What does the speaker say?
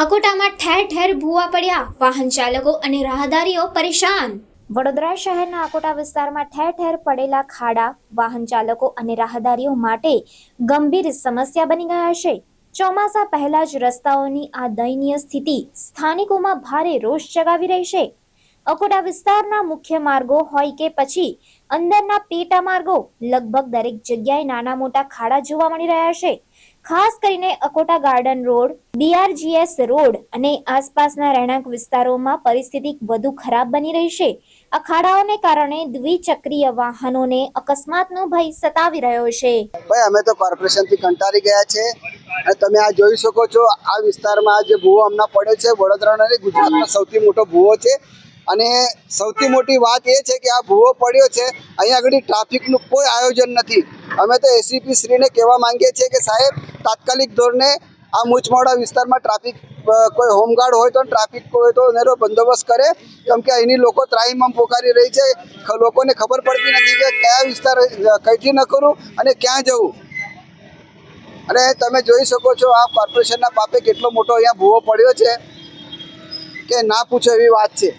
અકોટામાં ઠેર ઠેર ભૂવા પડ્યા. વાહન ચાલકો અને રાહદારીઓ પરેશાન. વડોદરા શહેરના અકોટા વિસ્તારમાં ઠેર ઠેર પડેલા ખાડા, વાહન ચાલકો અને રાહદારીઓ માટે ગંભીર સમસ્યા બની ગયા છે. ચોમાસા પહેલા જ રસ્તાઓની આ દયનીય સ્થિતિ સ્થાનિકોમાં ભારે રોષ જગાવી રહી છે. અકોટા વિસ્તારના મુખ્ય માર્ગો હોય કે પછી અંદરના પેટા માર્ગો લગભગ દરેક જગ્યાએ નાના મોટા ખાડા જોવા મળી રહ્યા છે. ખાસ કરીને Akota garden road BRGS road અને આસપાસના રહેણાંક વિસ્તારોમાં પરિસ્થિતિ વધુ ખરાબ બની રહી છે. અખાડાઓને કારણે દ્વિચક્રીય વાહનોને અકસ્માતનો ભય સતાવી રહ્યો છે. ભાઈ, અમે તો કોર્પોરેશનથી કંટાળી ગયા છે અને તમે આ જોઈ શકો છો, આ વિસ્તારમાં જે ભૂવો હમણાં પડ્યો છે, વડોદરાનો અને ગુજરાતનો સૌથી મોટો ભૂવો છે. અને સૌથી મોટી વાત એ છે કે આ ભૂવો પડ્યો છે, અહીંયા આગળ ટ્રાફિકનું કોઈ આયોજન નથી. અમે તો એસીપી શ્રીને કહેવા માંગીએ છીએ કે સાહેબ, તાત્કાલિક ધોરણે આ મૂચમાવડા વિસ્તારમાં ટ્રાફિક કોઈ હોમગાર્ડ હોય તો ટ્રાફિક હોય તો એનો બંદોબસ્ત કરે. કેમ કે અહીંની લોકો ત્રાહીમામ પોકારી રહી છે. લોકોને ખબર પડતી નથી કે કયા વિસ્તાર કઈથી ન કરું અને ક્યાં જવું. અને તમે જોઈ શકો છો આ કોર્પોરેશનના પાપે કેટલો મોટો અહીંયા ભૂવો પડ્યો છે. કે ના પૂછો એવી વાત છે.